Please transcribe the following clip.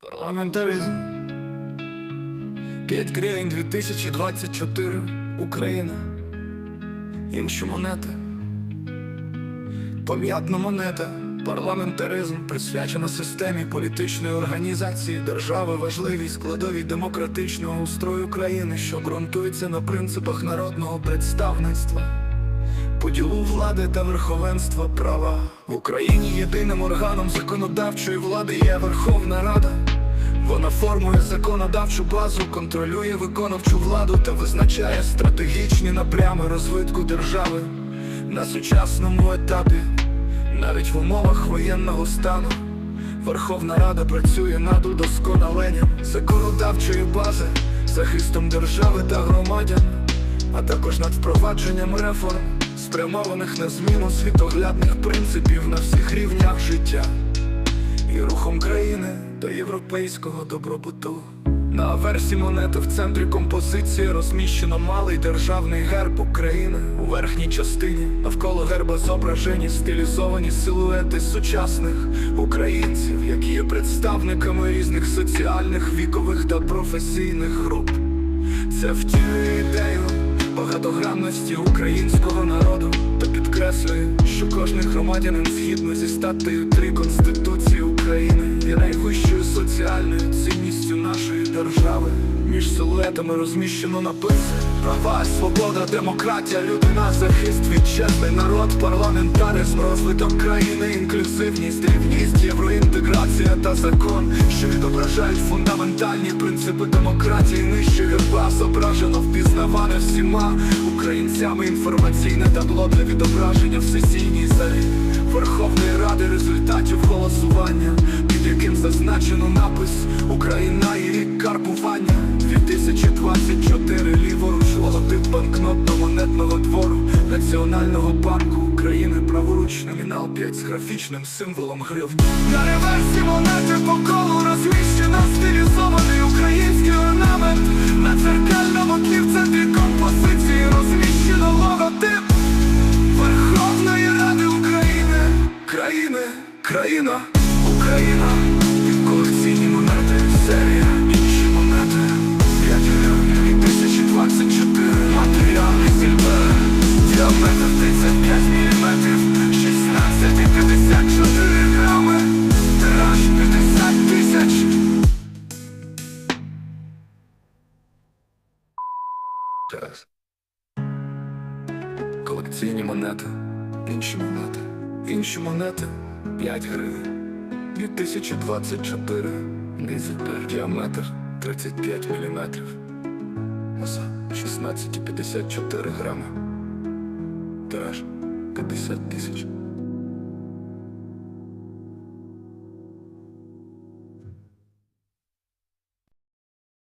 Парламентаризм. 5 гривень 2024 Україна. Інші монети. Пом'ятна монета. Парламентаризм присвячена системі політичної організації держави важливій складовій демократичного устрою країни, що ґрунтується на принципах народного представництва поділу влади та верховенства права в Україні єдиним органом законодавчої влади є Верховна Рада. Вона формує законодавчу базу, контролює виконавчу владу та визначає стратегічні напрями розвитку держави на сучасному етапі, навіть в умовах воєнного стану. Верховна Рада працює над удосконаленням законодавчої бази, захистом держави та громадян а також над впровадженням реформ, спрямованих на зміну світоглядних принципів на всіх рівнях життя і рухом країни до європейського добробуту. На версі монети в центрі композиції розміщено малий державний герб України у верхній частині. Навколо герба зображені стилізовані силуети сучасних українців, які є представниками різних соціальних, вікових та професійних груп. Це втілює ідею багатогранності українського народу та підкреслює, що кожен громадянин згідно зі статтею 3 Конституції України є найвищою соціальною цінністю нашої держави. Між силуетами розміщено написи Права, свобода, демократія, людина, захист, вітчизний народ, парламентаризм, розвиток країни, інклюзивність, рівність, євроінтеграція та закон, що відображають фундаментальні принципи демократії, нижче герба. Зображено впізнаване всіма українцями інформаційне табло для відображення в сесійній залі. Верховної Ради результатів голосування, під яким зазначено напис Україна і рік карбування 2024 ліворуч логотип банкнотно-монетного двору Національного банку 5 з графічним символом гривні. На реверсі монети по колу розміщено стилізований український орнамент. На церкальному тлі в центрі композиції розміщено логотип Верховної Ради України Країни, країна, Зараз Колекційні монети, інші монети, інші монети. 5 гривень. 2024 Низельбер діаметр 35 мм Маса 16,54 грами. Тираж 50 тисяч